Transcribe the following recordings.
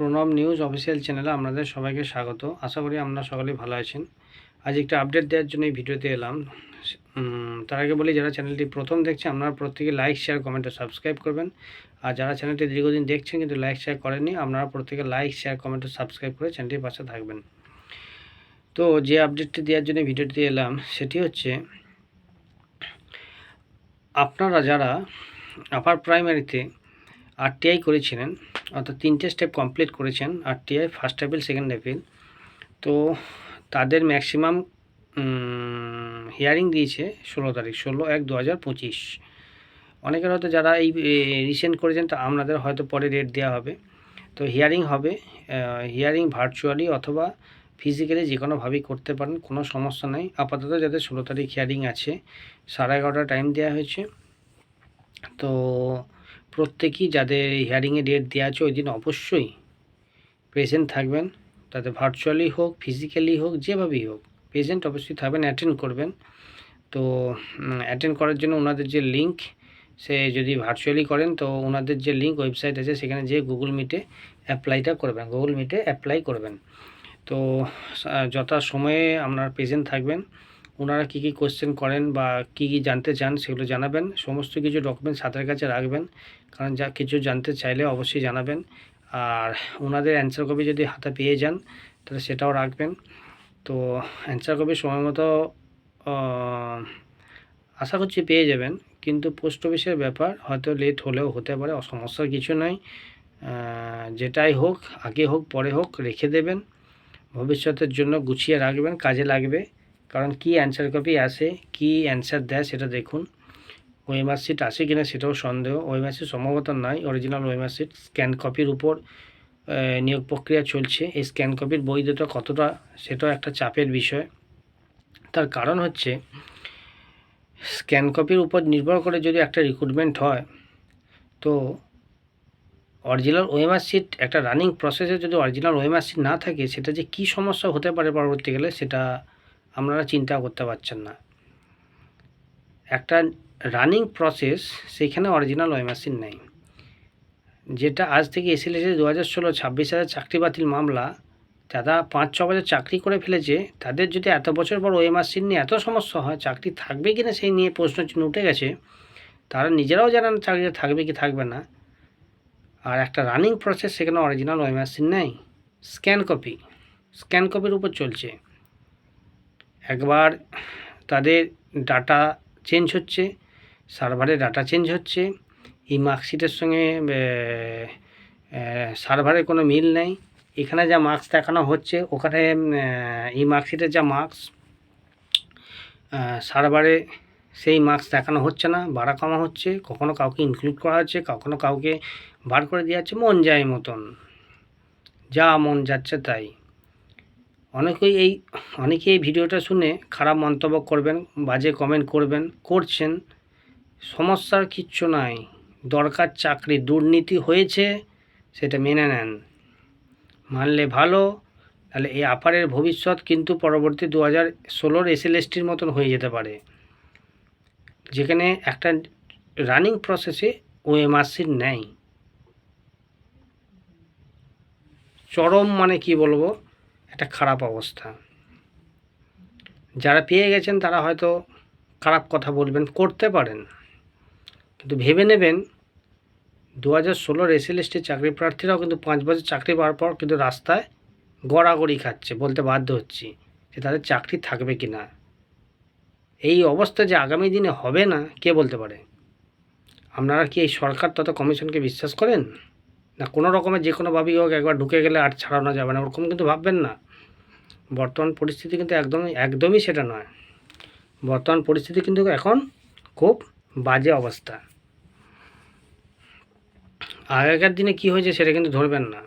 Pranab news official চ্যানেলে আপনাদের সবাইকে স্বাগত। আশা করি আপনারা সকলেই ভালো আছেন। আজ একটা আপডেট দেওয়ার জন্য এই ভিডিওতে এলাম। তার আগে বলি, যারা চ্যানেলটি প্রথম দেখছে আপনারা প্রত্যেকে লাইক, শেয়ার কমেন্ট সাবস্ক্রাইব করবেন। আর যারা চ্যানেলটি দীর্ঘদিন দেখছেন কিন্তু লাইক, শেয়ার করেননি, আপনারা প্রত্যেকে লাইক, শেয়ার কমেন্ট সাবস্ক্রাইব করে চ্যানেলটির পাশে থাকবেন। তো যে আপডেটটি দেওয়ার জন্য ভিডিওটি এলাম, সেটি হচ্ছে, আপনারা যারা আপার প্রাইমারিতে আরটিআই করেছিলেন অর্থাৎ তিনটে স্টেপ কমপ্লিট করেছেন RTI first appeal second appeal তো তাদের ম্যাক্সিমাম হিয়ারিং দিয়েছে ষোলো তারিখ, ষোলো এক দু হাজার পঁচিশ। অনেকের হয়তো যারা এই রিসেন্ট করেছেন, তা আপনাদের হয়তো পরে রেট দেওয়া হবে। তো হিয়ারিং হবে হিয়ারিং ভার্চুয়ালি অথবা ফিজিক্যালি যে কোনোভাবেই করতে পারেন, কোনো সমস্যা নেই। আপাতত যাদের ষোলো তারিখ হিয়ারিং আছে, সাড়ে এগারোটা টাইম দেওয়া হয়েছে। তো প্রত্যেকেই যাদের হিয়ারিংয়ে ডেট দেওয়া আছে, ওই দিন অবশ্যই প্রেজেন্ট থাকবেন। তাতে ভার্চুয়ালি হোক ফিজিক্যালি হোক, যেভাবেই হোক প্রেজেন্ট অবশ্যই থাকবেন অ্যাটেন্ড করবেন। তো অ্যাটেন্ড করার জন্য ওনাদের যে লিঙ্ক সে যদি ভার্চুয়ালি করেন, তো ওনাদের যে লিঙ্ক ওয়েবসাইট আছে, সেখানে যে গুগল মিটে অ্যাপ্লাইটা করবেন গুগল মিটে অ্যাপ্লাই করবেন। তো যথা সময়ে আপনারা প্রেজেন্ট থাকবেন। ওনারা কী কী কোশ্চেন করেন বা কী কী জানতে চান সেগুলো জানাবেন। সমস্ত কিছু ডকুমেন্টস হাতের কাছে রাখবেন, কারণ যা কিছু জানতে চাইলে অবশ্যই জানাবেন। আর ওনাদের অ্যান্সার কপি যদি হাতে পেয়ে যান, তাহলে সেটাও রাখবেন। তো অ্যান্সার কপি সময় মতো আশা করছি পেয়ে যাবেন। কিন্তু পোস্ট অফিসের ব্যাপার হয়তো লেট হলেও হতে পারে, সমস্যার কিছু নয় যেটাই হোক, আগে হোক, পরে হোক, রেখে দেবেন। ভবিষ্যতের জন্য গুছিয়ে রাখবেন, কাজে লাগবে। কারণ কি অ্যান্সার কপি আসে, কি অ্যান্সার দেয় সেটা দেখুন। ওয়েমার শিট আসে কিনা সেটাও সন্দেহ। ওয়েমার শিট সম্ভবত নয় অরিজিনাল ওয়েমার শিট স্ক্যান কপির উপর নিয়োগ প্রক্রিয়া চলছে। এই স্ক্যান কপির বৈধতা কতটা সেটাও একটা চাপের বিষয়। তার কারণ হচ্ছে স্ক্যান কপির উপর নির্ভর করে যদি একটা রিক্রুটমেন্ট হয়, তো অরিজিনাল ওয়েমার শিট একটা রানিং প্রসেসে যদি অরিজিনাল ওয়েমার শিট না থাকে, সেটা যে কী সমস্যা হতে পারে পরবর্তীকালে, সেটা আপনারা চিন্তা করতে পারছেন না। একটা রানিং প্রসেস সেখানে অরিজিনাল ওয়েমার শিট নেই। যেটা আজ থেকে এসএলএসে দু হাজার ষোলো, ছাব্বিশ হাজার চাকরি বাতিল মামলা, যারা পাঁচ, ছ বছর চাকরি করে ফেলেছে, তাদের যদি এত বছর পর ওএমআর সিট নিয়ে এত সমস্যা হয়, চাকরি থাকবে কি না সেই নিয়ে প্রশ্ন চিহ্ন উঠে গেছে, তারা নিজেরাও জানেন চাকরিটা থাকবে কি থাকবে না। আর একটা রানিং প্রসেস সেখানে অরিজিনাল ওএমআর সিট নেই। স্ক্যান কপি স্ক্যান কপির উপর চলছে। একবার তাদের ডাটা চেঞ্জ হচ্ছে সার্ভারে ডাটা চেঞ্জ হচ্ছে, এই মার্কশিটের সঙ্গে সার্ভারে কোনো মিল নেই। এখানে যা মার্কস দেখানো হচ্ছে, ওখানে এই মার্কশিটের যা মার্কস সার্ভারে সেই মার্কস দেখানো হচ্ছে না, বাড়া কমা হচ্ছে, কখনো কাউকে ইনক্লুড করা হচ্ছে, কখনো কাউকে বার করে দেওয়া হচ্ছে, মন যায় মতন। যা মন যাচ্ছে তাই। অনেকেই এই অনেকে এই ভিডিওটা শুনে খারাপ মন্তব্য করবেন, বাজে কমেন্ট করবেন, করছেন। সমস্যার কিচ্ছু নাই। দরকার চাকরি, দুর্নীতি হয়েছে, সেটা মেনে নেন। মানলে ভালো, তাহলে এই আপারের ভবিষ্যৎ কিন্তু পরবর্তী দু হাজার ষোলোর এসএলএসটির মতন হয়ে যেতে পারে। যেখানে একটা রানিং প্রসেসে ওএমআরসির নেই। চরম মানে কি বলব? একটা খারাপ অবস্থা। যারা পেয়ে গেছেন তারা হয়তো খারাপ কথা বলবেন, করতে পারেন। কিন্তু ভেবে নেবেন দু হাজার ষোলোর এসএলএসটির চাকরি প্রার্থীরাও কিন্তু পাঁচ বছর চাকরি পাওয়ার পর কিন্তু রাস্তায় গড়াগড়ি খাচ্ছে, বলতে বাধ্য হচ্ছি যে তাদের চাকরি থাকবে কি না। এই অবস্থা যে আগামী দিনে হবে না, কে বলতে পারে? আপনারা কি এই সরকার তথা কমিশনকে বিশ্বাস করেন? না, কোনো রকমের যে কোনোভাবেই হোক একবার ঢুকে গেলে আর ছাড়ানো যাবে না, ওরকম কিন্তু ভাববেন না। বর্তমান পরিস্থিতি কিন্তু একদমই একদমই সেটা নয়। বর্তমান পরিস্থিতি কিন্তু এখন খুব বাজে অবস্থা। আগেকার দিনে কি হয়েছে সেটা কিন্তু ধরবেন না।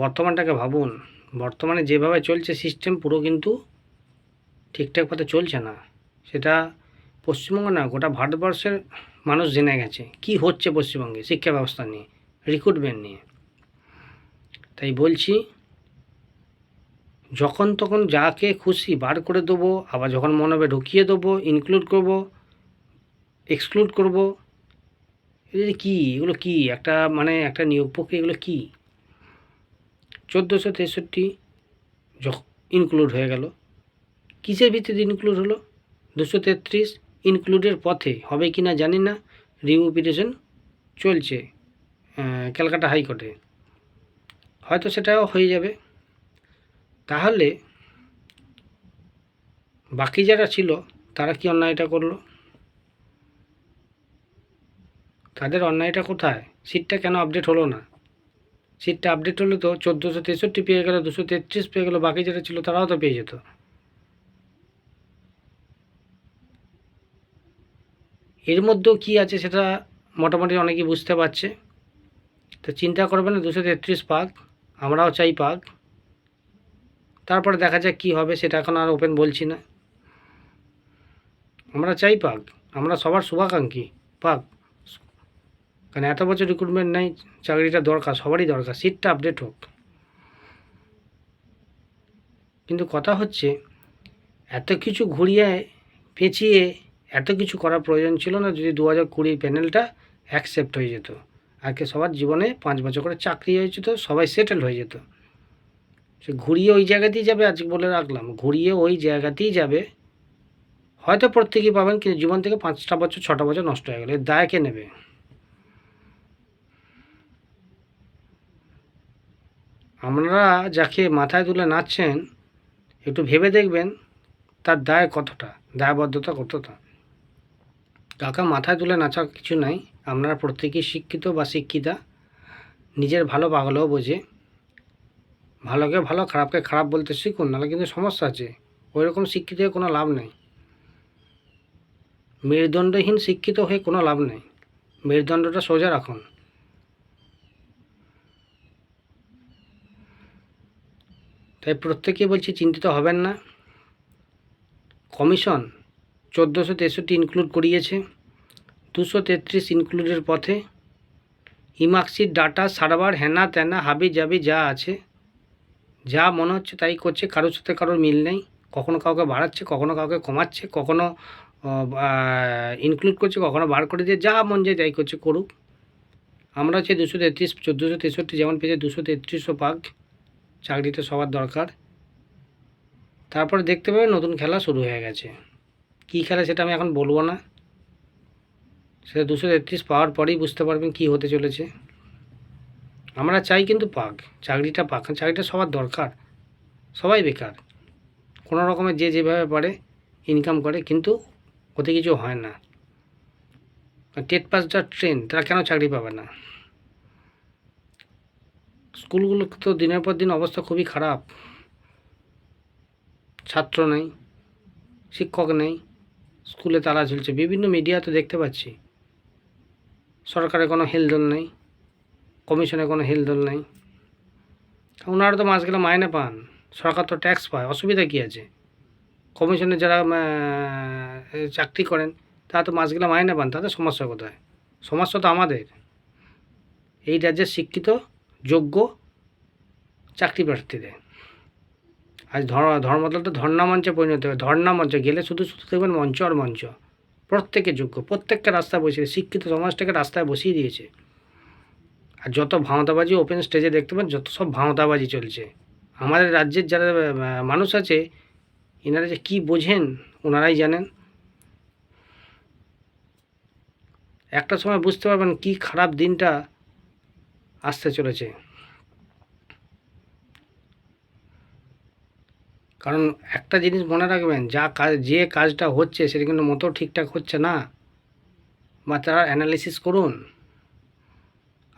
বর্তমানটাকে ভাবুন, বর্তমানে যেভাবে চলছে সিস্টেম পুরো কিন্তু ঠিকঠাক পথে চলছে না। সেটা পশ্চিমবঙ্গ না, গোটা ভারতবর্ষের মানুষ জেনে গেছে। কি হচ্ছে পশ্চিমবঙ্গে শিক্ষা ব্যবস্থা নিয়ে? রিক্রুটমেন্ট নিয়ে। তাই বলছি, যখন তখন যাকে খুশি বার করে দেবো, আবার যখন মনে হবে ঢুকিয়ে দেবো ইনক্লুড করব এক্সক্লুড করব, এগুলো কী? এগুলো কী? একটা মানে একটা নিয়োগ প্রক্রিয়া, এগুলো কী? চোদ্দোশো তেষট্টি ইনক্লুড হয়ে গেল। কিসের ভিত্তিতে ইনক্লুড হলো? দুশো তেত্রিশ ইনক্লুডের পথে হবে কি না জানি না। রিভিউ পিটিশন চলছে। ক্যালকাটা হাইকোর্টে। হয়তো সেটাও হয়ে যাবে। তাহলে বাকি যারা ছিল, তারা কি অন্যায়টা করল? তাদের অন্যায়টা কোথায়? সিটটা কেন আপডেট হলো না? সিটটা আপডেট হলে তো চোদ্দোশো তেষট্টি পেয়ে গেলো, দুশো তেত্রিশ পেয়ে গেলো, বাকি যারা ছিল তারাও তো পেয়ে যেত। এর মধ্যেও কি আছে সেটা মোটামুটি অনেকেই বুঝতে পারছে। তো চিন্তা করবেন না, দুশো তেত্রিশ পাক, আমরাও চাই পাক। তারপরে দেখা যাক কী হবে, সেটা এখন আর ওপেন বলছি না। আমরা চাই পাক, আমরা সবার শুভাকাঙ্ক্ষী, পাক। কারণ এত বছর রিক্রুটমেন্ট নেই, চাকরিটা দরকার, সবারই দরকার সিটটা আপডেট হোক। কিন্তু কথা হচ্ছে, এত কিছু ঘুরিয়ে, পেঁচিয়ে, এত কিছু করার প্রয়োজন ছিল না, যদি দু হাজার কুড়ির প্যানেলটা অ্যাকসেপ্ট হয়ে যেত। আজকে সবার জীবনে পাঁচ বছর করে চাকরি হয়ে যেত, সবাই সেটেল হয়ে যেত। সে ঘুরিয়ে ওই জায়গাতেই যাবে আজকে বলে রাখলাম। ঘুরিয়ে ওই জায়গাতেই যাবে। হয়তো প্রত্যেকেই পাবেন, কিন্তু জীবন থেকে পাঁচটা বছর, ছটা বছর নষ্ট হয়ে গেলে। এর দায় কে নেবে? আপনারা যাকে মাথায় তুলে নাচছেন, একটু ভেবে দেখবেন, তার দায় কতটা? দায়বদ্ধতা কতটা? কাকা মাথায় তুলে নাচা কিছু নাই। আপনারা প্রত্যেকেই শিক্ষিত বা শিক্ষিতা। নিজের ভালো পাগলেও বোঝে। ভালোকে ভালো, খারাপকে খারাপ বলতে শিখুন, নাহলে কিন্তু সমস্যা আছে। ওই রকম শিক্ষিত হয়ে কোনো লাভ নেই। মেরুদণ্ডহীন শিক্ষিত হয়ে কোনো লাভ নেই। মেরুদণ্ডটা সোজা রাখুন। তাই প্রত্যেকে বলছি, চিন্তিত হবেন না। কমিশন চোদ্দোশো তেষট্টি ইনক্লুড করিয়েছে, দুশো তেত্রিশ ইনক্লুডের পথে ইমার্কশিট ডাটা, সার্ভার হ্যানা ত্যানা হাবি, জাবি, যা আছে, যা মনে হচ্ছে তাই করছে, কারোর সাথে কারোর মিল নেই, কখনো কাউকে বাড়াচ্ছে, কখনো কাউকে কমাচ্ছে, কখনো ইনক্লুড করছে, কখনো বার করে দিয়ে যা মন যায় তাই করছে, করুক। আমরা হচ্ছে দুশো তেত্রিশ, চোদ্দোশো তেষট্টি যেমন পেয়েছে, দুশো তেত্রিশও পাক চাকরিটা সবার দরকার। তারপরে দেখতে পাবেন নতুন খেলা শুরু হয়ে গেছে। কী খেলা সেটা আমি এখন বলব না। সেটা দুশো তেত্রিশ পাওয়ার পরেই বুঝতে পারবেন কী হতে চলেছে। আমরা চাই কিন্তু পাক, চাকরিটা পাক চাকরিটা সবার দরকার, সবাই বেকার। কোনো রকমের যে যেভাবে পারে ইনকাম করে, কিন্তু ওতে কিছু হয় না। টেট পাস যা ট্রেন, তারা কেন চাকরি পাবে না? স্কুলগুলো তো দিনের পর দিন অবস্থা খুবই খারাপ। ছাত্র নেই, শিক্ষক নেই স্কুলে তালা ঝুলছে। বিভিন্ন মিডিয়া তো দেখতে পাচ্ছি। সরকারের কোনো হেলদোল নেই কমিশনের কোনো হেলদোল নেই। ওনারা তো মাস গেলে মাইনে পান, সরকার তো ট্যাক্স পায়, অসুবিধা কী আছে? কমিশনে যারা চাকরি করেন, তারা তো মাস গেলে মাইনে পান, তাদের সমস্যা কোথায়? সমস্যা তো আমাদের। এই রাজ্যের শিক্ষিত, যোগ্য চাকরি প্রার্থীদের। আজ ধর্ম ধর্মদলটা ধর্ণা মঞ্চে পরিণত হবে ধর্ণা মঞ্চে গেলে শুধু শুধু দেখবেন মঞ্চ আর মঞ্চ। প্রত্যেকে যোগ্য, প্রত্যেককে রাস্তায় বসিয়ে শিক্ষিত সমাজটাকে রাস্তায় বসিয়ে দিয়েছে। আর যত ভাঁওতাবাজি ওপেন স্টেজে দেখতে পান যত সব ভাঁওতাবাজি চলছে। আমাদের রাজ্যের যারা মানুষ আছে, এনারা যে কী বোঝেন, ওনারাই জানেন। একটা সময় বুঝতে পারবেন কি খারাপ দিনটা আসতে চলেছে। কারণ একটা জিনিস মনে রাখবেন, যা কাজ, যে কাজটা হচ্ছে সেটা কিন্তু মতো ঠিকঠাক হচ্ছে না। বা তারা অ্যানালিসিস করুন।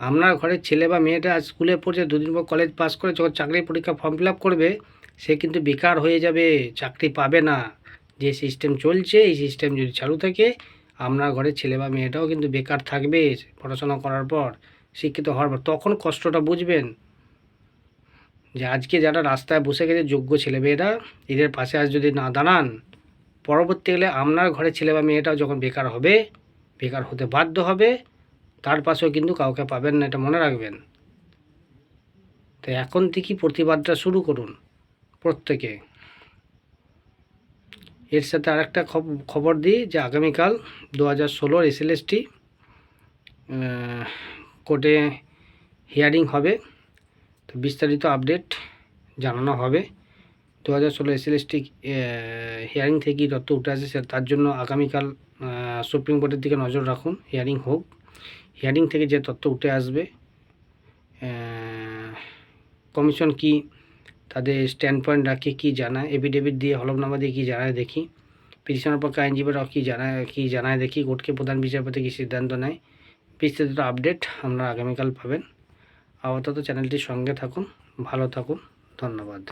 আপনার ঘরের ছেলে বা মেয়েটা আজ স্কুলে পড়ছে, দুদিন পর কলেজ পাস করে যখন চাকরির পরীক্ষা ফর্ম ফিল করবে, সে কিন্তু বেকার হয়ে যাবে, চাকরি পাবে না। যে সিস্টেম চলছে, এই সিস্টেম যদি চালু থাকে, আপনার ঘরের ছেলে বা মেয়েটাও কিন্তু বেকার থাকবে পড়াশোনা করার পর, শিক্ষিত হওয়ার পর। তখন কষ্টটা বুঝবেন। যে আজকে যারা রাস্তায় বসে গেছে যোগ্য ছেলে মেয়েরা এদের পাশে আজ যদি না দাঁড়ান পরবর্তীকালে আপনার ঘরে ছেলে বা মেয়েটাও যখন বেকার হবে, বেকার হতে বাধ্য হবে, তার পাশেও কিন্তু কাউকে পাবেন না, এটা মনে রাখবেন। তো এখন থেকেই প্রতিবাদটা শুরু করুন, প্রত্যেকে। এর সাথে আরেকটা খব- খবর দিই যে আগামীকাল দু হাজার ষোলোর এসএলএসটি কোর্টে হিয়ারিং হবে। তো বিস্তারিত আপডেট জানানো হবে। দু হাজার ষোলো এসএলএসটি হিয়ারিং থেকে তথ্য উঠে আসে তার জন্য আগামীকাল সুপ্রিম কোর্টের দিকে নজর রাখুন হিয়ারিং হোক। হিয়ারিং থেকে যে তথ্য উঠে আসবে কমিশন কি তাদের স্ট্যান্ড পয়েন্ট রাখে, কী জানায় এফিডেভিট দিয়ে, হলফনামা দিয়ে কী জানায় দেখি। পিটিশনের পক্ষে আইনজীবীরা কী জানায় কী জানায় দেখি, কোর্টকে প্রধান বিচারপতি কী সিদ্ধান্ত নেয়, বিস্তারিত আপডেট আপনারা আগামীকাল পাবেন। আপাতত চ্যানেলটির সঙ্গে থাকুন ভালো থাকুন ধন্যবাদ।